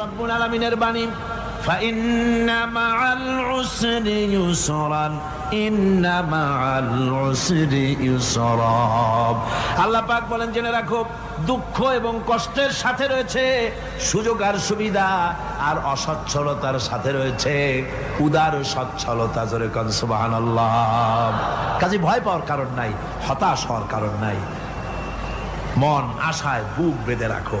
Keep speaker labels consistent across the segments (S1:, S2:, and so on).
S1: রব্বুল আলামিনের বাণী فإن مع العسر يسرا إن مع العسر يسرا আল্লাহ পাক বলেন জেনে রাখো দুঃখ এবং কষ্টের সাথে রয়েছে সুযোগ আর সুবিধা আর অসচ্ছলতার সাথে রয়েছে উদার সচ্ছলতা জোরে কন সুবহানাল্লাহ কাজে ভয় পাওয়ার কারণ নাই হতাশ হওয়ার কারণ নাই মন আশায় বুক বেঁধে রাখো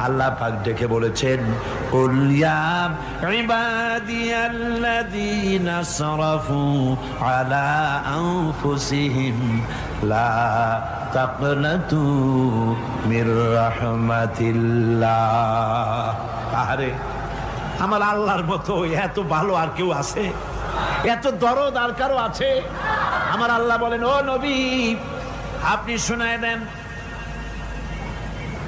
S1: আল্লাহ পাক ডেকে বলেছেন, "কুল ইয়া ইবাদিয়াল্লাযীনা সারাফু আলা লা মির আরে আমার আল্লাহর মতো এত ভালো আর কেউ আছে? এত দরদ আর কারও আছে? আমার আল্লাহ বলেন, ও নবী, আপনি শোনায় দেন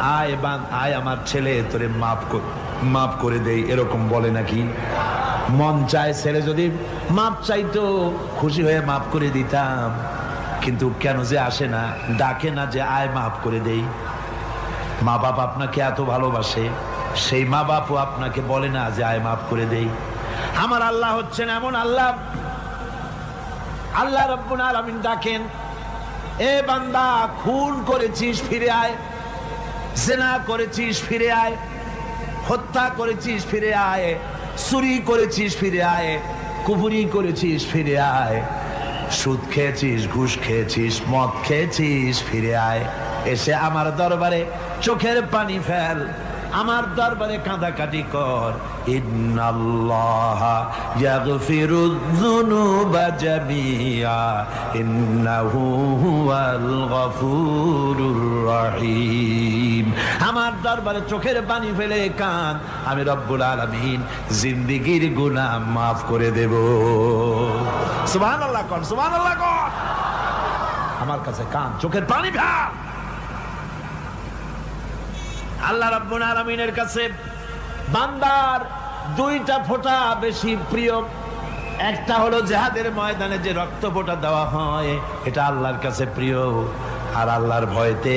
S1: আয় বা আয় আমার ছেলে, তোরে মাফ কর, মাফ করে দেই, এরকম বলে নাকি? মন চায় ছেলে যদি মাপ চাইতো, খুশি হয়ে মাফ করে দিতাম। কিন্তু কেন যে আসে না, ডাকে না যে আয় মাফ করে দেই। মা বাপ আপনাকে এত ভালোবাসে, সেই মা বাপও আপনাকে বলে না যে আয় মাফ করে দেই। আমার আল্লাহ হচ্ছেন এমন আল্লাহ। আল্লাহ রব্বুল আলামিন ডাকেন, এ বান্দা, খুন করেছিস, ফিরে আয়। জেনা করেছিস, ফিরে আয়। হত্যা করেছিস, ফিরে আয়। চুরি করেছিস, ফিরে আয়। কুপুরি করেছিস, ফিরে আয়। সুদ খেয়েছিস, ঘুষ খেয়েছিস, মদ খেয়েছিস, ফিরে আয়। এসে আমার দরবারে চোখের পানি ফেল। আমার দরবারে কাঁদাকাটি কর। ইন্নাল্লাহ আমার দরবারে চোখের পানি ফেলে কান, আমি রব্বুল আলামিন জিন্দেগীর গুনাহ মাফ করে দেব। সুবহানাল্লাহ কর সুবহানাল্লাহ কর। আমার কাছে কান, চোখের পানি ফেল। আল্লাহ রাব্বুল আলামিনের কাছে বান্দার দুইটা ফোঁটা বেশি প্রিয়। একটা হলো জেহাদের ময়দানে যে রক্ত ফোঁটা দেওয়া হয়, এটা আল্লাহর কাছে প্রিয়। আর আল্লাহর ভয়তে